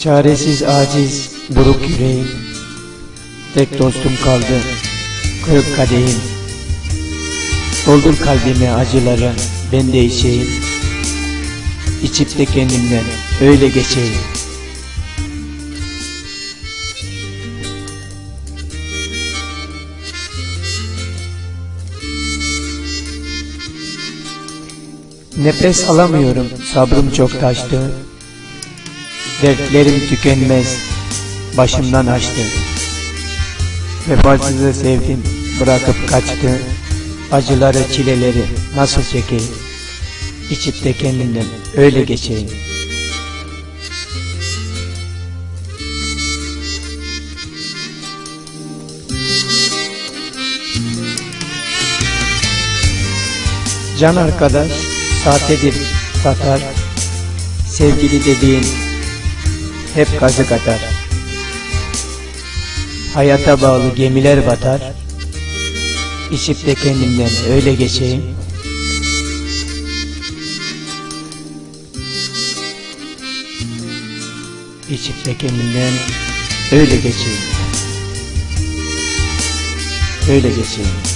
Çaresiz aciz buruk yüreğim. Tek dostum kaldı kırık kadehim. Doldur kalbimi acılara ben de içeyim. İçip de kendimden öyle geçeyim Nefes alamıyorum sabrım çok taştı. Dertlerim tükenmez başımdan açtı Vefasızı sevdim bırakıp kaçtı. Acıları çileleri nasıl çekeyim? İçip de kendimden öyle geçeyim. Can arkadaş sahtedir satar Sevgili dediğin hep kazık atar Hayata bağlı gemiler batar. İçip de kendimden öyle geçeyim. İçip de kendimden öyle geçeyim. Öyle geçeyim